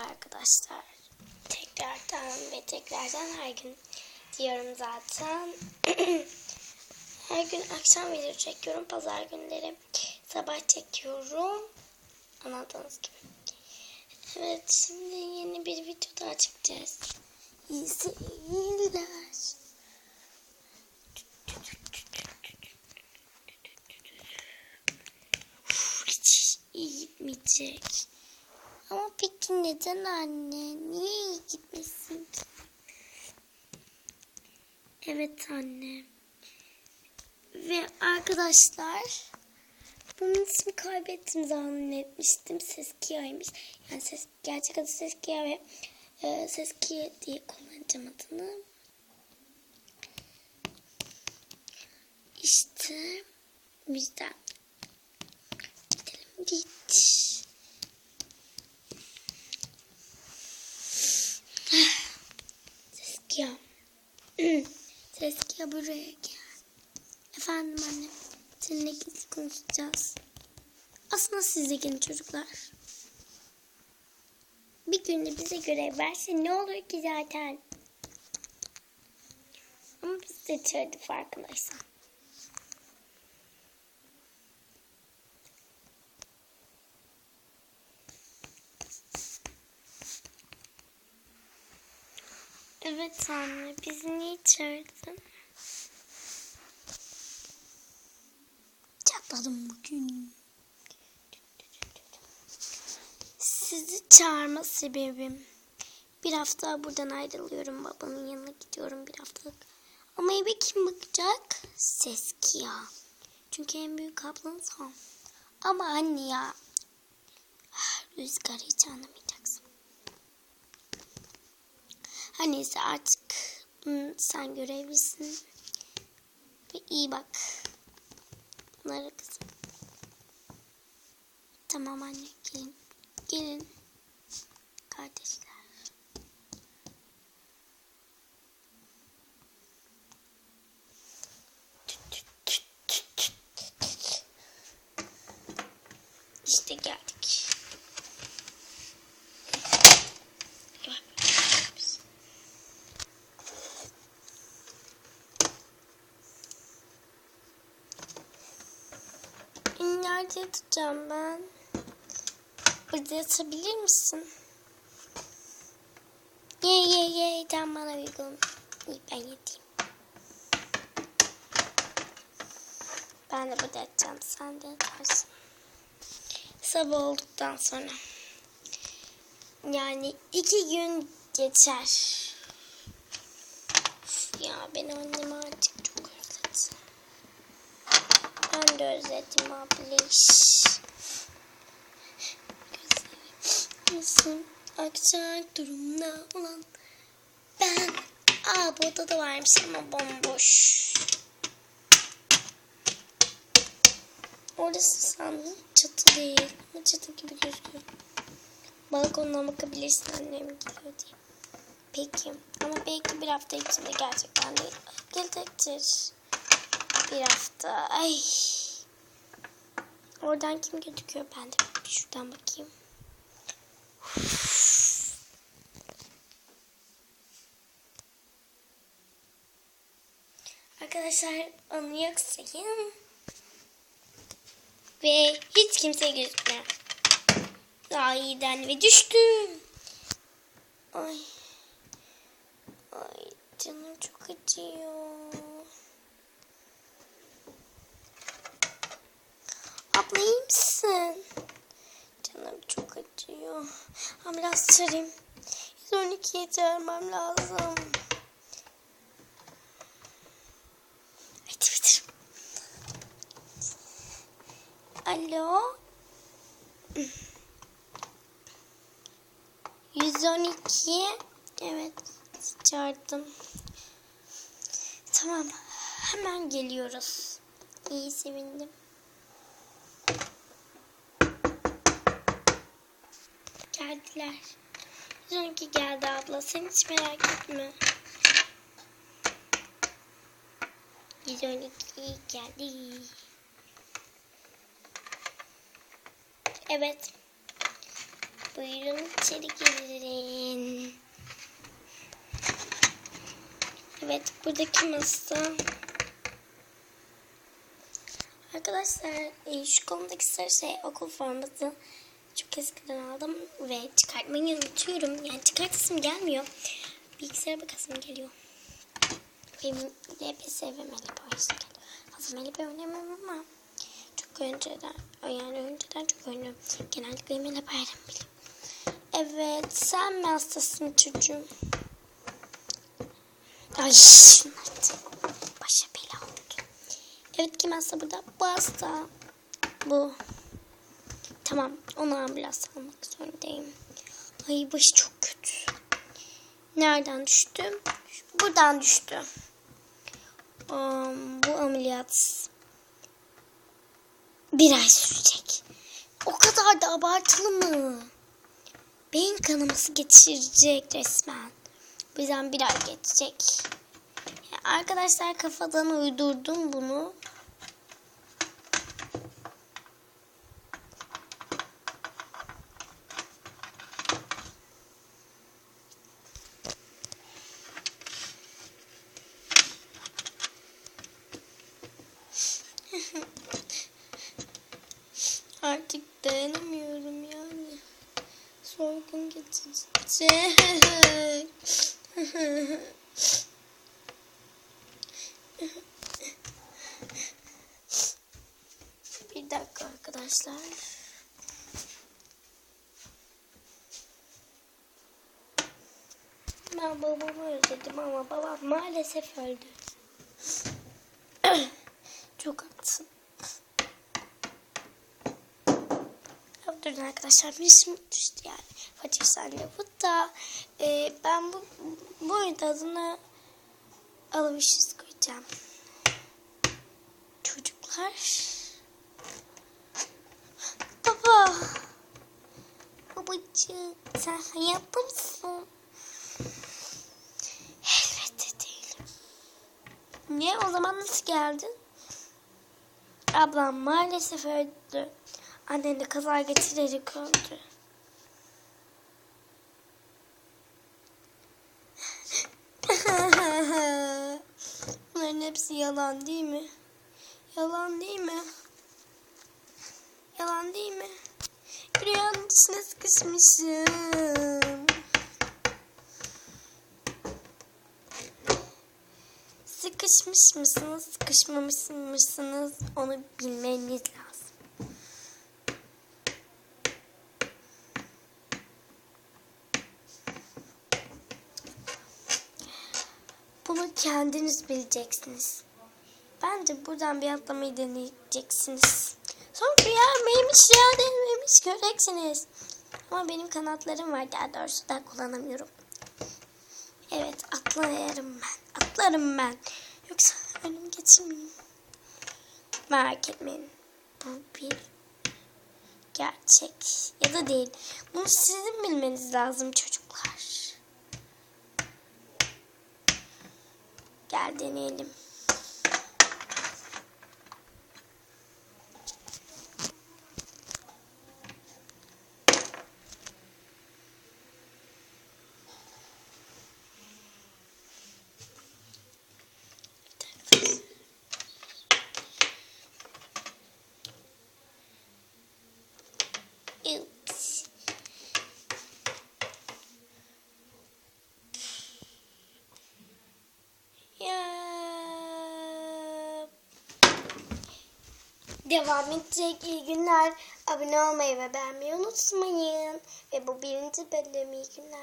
arkadaşlar. Tekrardan ve tekrardan her gün diyorum zaten. her gün akşam video çekiyorum. Pazar günleri sabah çekiyorum. Anladığınız gibi. Evet şimdi yeni bir video daha çekeceğiz. İyi seyirler. İyi gitmeyecek. Ama peki neden anne? Niye iyi gitmesin ki? Evet anne. Ve arkadaşlar bunun ismi kaybettim zannetmiştim. Seskia'ymış. Yani ses, gerçek adı Seskia ve e, Seskia diye kullanacağım adını. İşte bizden. Gidelim git. Seskia. Seskia buraya gel. Efendim anne. Seninle gizli konuşacağız. Aslında siz de gelin çocuklar. Bir günde bize görev verse ne olur ki zaten. Ama biz de çağırdı farkındaysan. Evet anne, bizi niye çağırdın? Çatladım bugün. Sizi çağırma sebebim. Bir hafta buradan ayrılıyorum. Babamın yanına gidiyorum bir haftalık. Ama eve kim bakacak? Seskia. Çünkü en büyük ablanız o. Ama anne ya. Rüzgar hiç anlamayacaksın. Her neyse artık sen görevlisin. Ve iyi bak. Bunlara kızım. Tamam anne gelin. Gelin. Kardeşler. İşte geldik. Nerede yatacağım ben? Burada yatabilir misin? Ye ye ye tam bana uygun. İyi ben yatayım. Ben de burada yatacağım. Sen de yatarsın. Sabah olduktan sonra. Yani iki gün geçer. Ya ben annemi artık. Ben de özledim abliş. Nasıl akacak durumda olan ben. Aa bu odada varmış ama bomboş. Orası sanırım çatı değil. Ama çatı gibi gözüküyor. Balkondan bakabilirsin annem geliyor diye. Peki. Ama belki bir hafta içinde gerçekten de gelecektir. Bir hafta. Ay. Oradan kim gözüküyor? Ben de şuradan bakayım. Arkadaşlar onu yok sayın. Ve hiç kimse gözükmüyor. Daha iyiden ve düştüm. Ay. Ay canım çok acıyor. Abla iyi misin? Canım çok acıyor. Çağırayım. 112'ye çağırmam lazım. Hadi bitir. Alo. 112. Evet. Çağırdım. Tamam. Hemen geliyoruz. İyi sevindim. Geldiler. 112 geldi abla. Sen hiç merak etme. 112 geldi. Evet. Buyurun içeri girin. Evet buradaki masa. Arkadaşlar e, şu kolumdaki sarı şey okul forması. Çok eskiden aldım ve çıkartmayı unutuyorum. Yani çıkartasım gelmiyor. Bilgisayara bakasım geliyor. Benim LPS ve boyası geliyor. Fazla Melih oynamam ama çok önceden, yani önceden çok oynuyorum. Genellikle Melih Bayram biliyorum. Evet, sen mi hastasın çocuğum? Ay başa bela oldu. Evet kim hasta burada? Bu hasta. Bu. Tamam onu ambulans almak zorundayım. Ay başı çok kötü. Nereden düştüm? Buradan düştü. Um, bu ameliyat bir ay sürecek. O kadar da abartılı mı? Beyin kanaması geçirecek resmen. O yüzden bir ay geçecek. Arkadaşlar kafadan uydurdum bunu. Artık dayanamıyorum yani. Sorgun geçecek. Bir dakika arkadaşlar. Ben babamı özledim ama babam maalesef öldü. Çok haklısın. Durun arkadaşlar bir isim düştü yani. Fatih Senle bu da e, ben bu bu arada adını alışız koyacağım. Çocuklar. Baba. Babacığım sen hayatta mısın? Elbette değilim. Niye o zaman nasıl geldin? Ablam maalesef öldü. Annen de kaza geçirerek öldü. Bunların hepsi yalan değil mi? Yalan değil mi? Yalan değil mi? Rüyanın içine sıkışmışım. Sıkışmış mısınız, sıkışmamış mısınız onu bilmeniz lazım. Bunu kendiniz bileceksiniz. Bence buradan bir atlamayı deneyeceksiniz. Son rüya mıymış rüya değil miymiş göreceksiniz. Ama benim kanatlarım var daha doğrusu da kullanamıyorum. Evet atlarım ben. Atlarım ben. Yoksa önümü geçirmeyeyim. Merak etmeyin. Bu bir gerçek ya da değil. Bunu sizin bilmeniz lazım çocuklar. Gel deneyelim. Oops. Ya. Devam edecek iyi günler. Abone olmayı ve beğenmeyi unutmayın. Ve bu birinci bölüm iyi günler.